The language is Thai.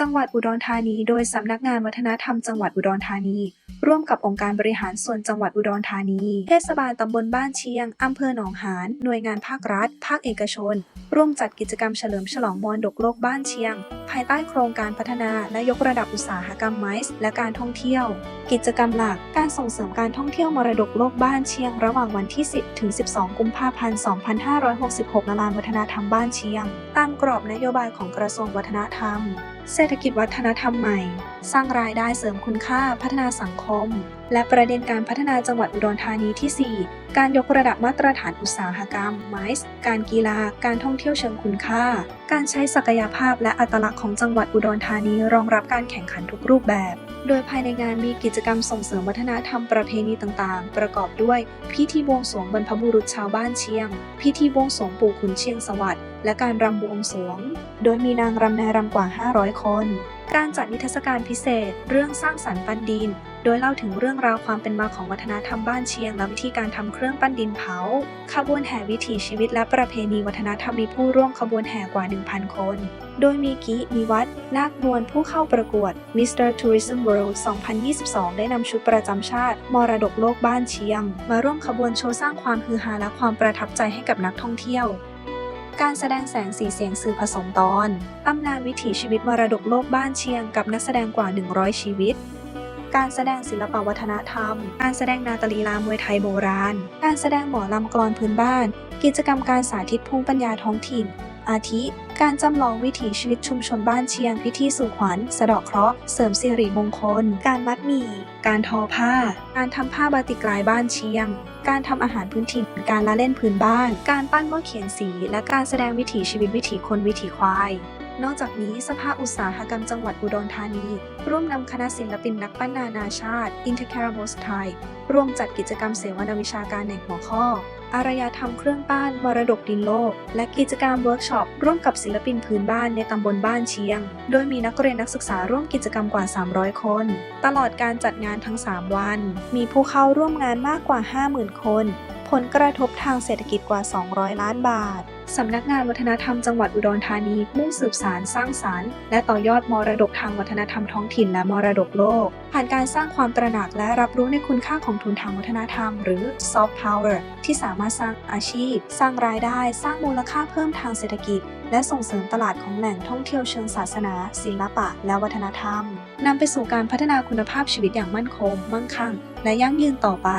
จังหวัดอุดรธานี โดยสำนักงานวัฒนธรรมจังหวัดอุดรธานี ร่วมกับองค์การบริหารส่วนจังหวัดอุดรธานี เทศบาลตำบลบ้านเชียง อำเภอหนองหาน หน่วยงานภาครัฐ ภาคเอกชน ร่วมจัดกิจกรรมเฉลิมฉลองมรดกโลกบ้านเชียง ภายใต้โครงการพัฒนาและยกระดับอุตสาหกรรมไม้และการท่องเที่ยว กิจกรรมหลัก การส่งเสริมการท่องเที่ยวมรดกโลกบ้านเชียง ระหว่างวันที่ 10 ถึง 12 กุมภาพันธ์ 2566ณลานวัฒนธรรมบ้านเชียง ตามกรอบนโยบายของกระทรวงวัฒนธรรม เศรษฐกิจวัฒนธรรมใหม่ สร้างรายได้เสริมคุณค่าพัฒนาสังคม และประเด็นการพัฒนาจังหวัดอุดรธานีที่ 4 การยกระดับมาตรฐานอุตสาหกรรมไมซ์การกีฬา การท่องเที่ยวเชิงคุณค่า การใช้ศักยภาพและอัตลักษณ์ของจังหวัดอุดรธานีรองรับการแข่งขันทุกรูปแบบ โดยภายในงานมีกิจกรรมส่งเสริมวัฒนธรรมประเพณีต่างๆ ประกอบด้วย พิธีบวงสรวงบรรพบุรุษชาวบ้านเชียง พิธีบวงสรวงปู่ขุนเชียงสวัสดิ์และการรำบวงสรวง โดยมีนางรำนายรำกว่า 500 คน การจัดนิทรรศการพิเศษ เรื่องสร้างสรรค์ปั้นดิน โดยเล่าถึงเรื่องราวความเป็นมาของวัฒนธรรมบ้านเชียง และวิธีการทำเครื่องปั้นดินเผา ขบวนแห่วิถีชีวิตและประเพณีวัฒนธรรมมีผู้ร่วมขบวนแห่กว่า 1,000 คน โดยมีกิมีวัดนาคนวลผู้เข้าประกวด Mr. Tourism World 2022 ได้นำชุดประจำชาติ มรดกโลกบ้านเชียง มาร่วมขบวนโชว์สร้างความฮือฮาและความประทับใจให้กับนักท่องเที่ยว การแสดงแสงสีเสียงสื่อผสมตอนตำนานวิถีชีวิตมรดกโลกบ้านเชียงกับนักแสดงกว่า 100 ชีวิต การแสดงศิลปวัฒนธรรม การแสดงนาตาลีลามวยไทยโบราณ การแสดงหมอลำกรอนพื้นบ้าน กิจกรรมการสาธิตภูมิปัญญาท้องถิ่น อาทิ การจำลองวิถีชีวิตชุมชนบ้านเชียง พิธีสู่ขวัญ สะดอกเคราะห์ เสริมสิริมงคล การมัดหมี่ การทอผ้า การทำผ้าบาติกลายบ้านเชียง การทำอาหารพื้นถิ่น การละเล่นพื้นบ้าน การปั้นหม้อเขียนสี และการแสดงวิถีชีวิตวิถีคนวิถีควาย นอกจากนี้สภาอุตสาหกรรมจังหวัดอุดรธานี ร่วมนำคณะศิลปินนักปั้นนานาชาติ i n t e r c a r a b o s t i ร่วมจัดกิจกรรมเสวนาวิชาการในหัวข้อ อารยธรรมเครื่องปั้นมรดกดินโลก และกิจกรรมเวิร์กช็อป ร่วมกับศิลปินพื้นบ้านในตำบลบ้านเชียง โดยมีนักเรียนนักศึกษาร่วมกิจกรรมกว่า 300 คน ตลอดการจัดงานทั้ง 3 วัน มีผู้เข้าร่วมงานมากกว่า 50,000 คน ผลกระทบทางเศรษฐกิจกว่า 200 ล้านบาท สำนักงานวัฒนธรรมจังหวัดอุดรธานีมุ่งสืบสารสร้างสารรค์ และต่อยอดมรดกทางวัฒนธรรมท้องถิ่นและมรดกโลก ผ่านการสร้างความตระหนักและรับรู้ในคุณค่าของทุนทางวัฒนธรรม หรือ soft power ที่สามารถสร้างอาชีพ สร้างรายได้ สร้างมูลค่าเพิ่มทางเศรษฐกิจ และส่งเสริมตลาดของแหล่งท่องเที่ยวเชิงศาสนา ศิลปะ และวัฒนธรรมนำไปสู่การพัฒนาคุณภาพชีวิตอย่างมั่นคงมั่งคั่ง และยั่งยืนต่อไป